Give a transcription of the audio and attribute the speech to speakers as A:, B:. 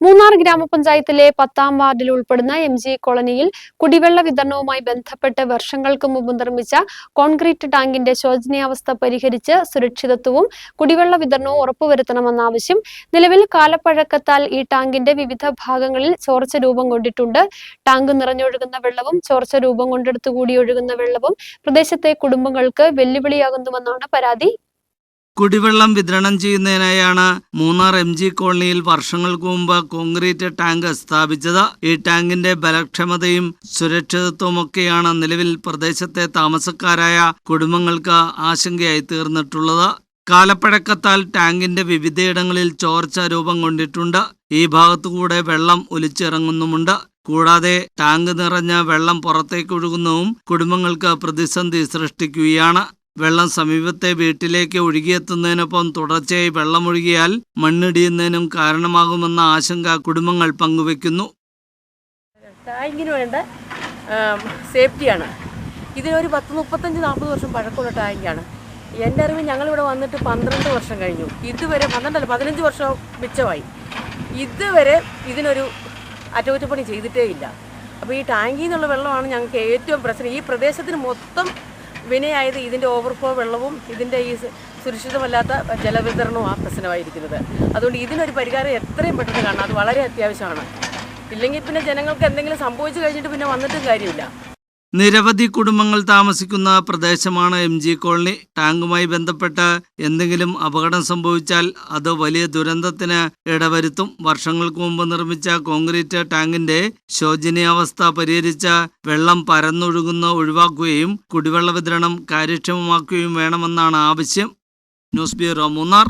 A: മൂന്നാർ ഗ്രാമപഞ്ചായത്തിലെ പത്താം വാർഡിൽ ഉൾപ്പെടുന്ന എം ജി കോളനിയിൽ കുടിവെള്ള വിതരണവുമായി ബന്ധപ്പെട്ട് വർഷങ്ങൾക്ക് മുമ്പ് നിർമ്മിച്ച കോൺക്രീറ്റ് ടാങ്കിന്റെ ശോചനീയാവസ്ഥ പരിഹരിച്ച് സുരക്ഷിതത്വവും കുടിവെള്ള വിതരണവും ഉറപ്പുവരുത്തണമെന്ന ആവശ്യം നിലവിൽ കാലപ്പഴക്കത്താൽ ഈ ടാങ്കിന്റെ വിവിധ ഭാഗങ്ങളിൽ ചോർച്ച രൂപം കൊണ്ടിട്ടുണ്ട്. ടാങ്ക് നിറഞ്ഞൊഴുകുന്ന വെള്ളവും ചോർച്ച രൂപം കൊണ്ടെടുത്തുകൂടി ഒഴുകുന്ന വെള്ളവും പ്രദേശത്തെ കുടുംബങ്ങൾക്ക് വെല്ലുവിളിയാകുന്നുവെന്നാണ് പരാതി.
B: കുടിവെള്ളം വിതരണം ചെയ്യുന്നതിനായാണ് മൂന്നാർ എം ജി കോളനിയിൽ വർഷങ്ങൾക്ക് മുമ്പ് കോൺക്രീറ്റ് ടാങ്ക് സ്ഥാപിച്ചത്. ഈ ടാങ്കിന്റെ ബലക്ഷമതയും സുരക്ഷിതത്വമൊക്കെയാണ് നിലവിൽ പ്രദേശത്തെ താമസക്കാരായ കുടുംബങ്ങൾക്ക് ആശങ്കയായി തീർന്നിട്ടുള്ളത്. കാലപ്പഴക്കത്താൽ ടാങ്കിന്റെ വിവിധയിടങ്ങളിൽ ചോർച്ച രൂപം കൊണ്ടിട്ടുണ്ട്. ഈ ഭാഗത്തുകൂടെ വെള്ളം ഒലിച്ചിറങ്ങുന്നുമുണ്ട്. കൂടാതെ ടാങ്ക് നിറഞ്ഞ വെള്ളം പുറത്തേക്കൊഴുകുന്നതും കുടുംബങ്ങൾക്ക് പ്രതിസന്ധി സൃഷ്ടിക്കുകയാണ്. വെള്ളം സമീപത്തെ വീട്ടിലേക്ക് ഒഴുകിയെത്തുന്നതിനൊപ്പം തുടർച്ചയായി വെള്ളമൊഴുകിയാൽ മണ്ണിടിയുന്നതിനും കാരണമാകുമെന്ന ആശങ്ക കുടുംബങ്ങൾ പങ്കുവെക്കുന്നു.
C: ടാങ്കിന് വേണ്ട സേഫ്റ്റിയാണ്. ഇതിനൊരു പത്ത് മുപ്പത്തഞ്ച് നാൽപ്പത് വർഷം പഴക്കമുള്ള ടാങ്കാണ് എന്റെ അറിവ് ഞങ്ങളിവിടെ വന്നിട്ട് പന്ത്രണ്ട് വർഷം കഴിഞ്ഞു. ഇതുവരെ പന്ത്രണ്ടല്ല പതിനഞ്ച് വർഷം മിച്ചമായി. ഇതുവരെ ഇതിനൊരു അറ്റകുറ്റപ്പണി ചെയ്തിട്ടേ ഇല്ല. അപ്പോൾ ഈ ടാങ്കിൽ നിന്നുള്ള വെള്ളമാണ് ഞങ്ങൾക്ക് ഏറ്റവും പ്രശ്നം. ഈ പ്രദേശത്തിന് മൊത്തം വിനയായത് ഇതിന്റെ ഓവർഫ്ലോ വെള്ളവും ഇതിന്റെ ഈ സുരക്ഷിതമല്ലാത്ത ജലവിതരണവും ആ പ്രശ്നമായിരിക്കുന്നത്. അതുകൊണ്ട് ഇതിനൊരു പരിഹാരം എത്രയും പെട്ടെന്ന് കാണണം. അത് വളരെ അത്യാവശ്യമാണ്. ഇല്ലെങ്കിൽ പിന്നെ ജനങ്ങൾക്ക് എന്തെങ്കിലും സംഭവിച്ചു കഴിഞ്ഞിട്ട് പിന്നെ വന്നിട്ടും കാര്യമില്ല.
B: നിരവധി കുടുംബങ്ങൾ താമസിക്കുന്ന പ്രദേശമാണ് എം ജി കോളനി. ടാങ്കുമായി ബന്ധപ്പെട്ട് എന്തെങ്കിലും അപകടം സംഭവിച്ചാൽ അത് വലിയ ദുരന്തത്തിന് ഇടവരുത്തും. വർഷങ്ങൾക്ക് മുമ്പ് നിർമ്മിച്ച കോൺക്രീറ്റ് ടാങ്കിന്റെ ശോചനീയാവസ്ഥ പരിഹരിച്ച വെള്ളം പരന്നൊഴുകുന്ന ഒഴിവാക്കുകയും കുടിവെള്ള വിതരണം കാര്യക്ഷമമാക്കുകയും വേണമെന്നാണ് ആവശ്യം. News bureau Munnar.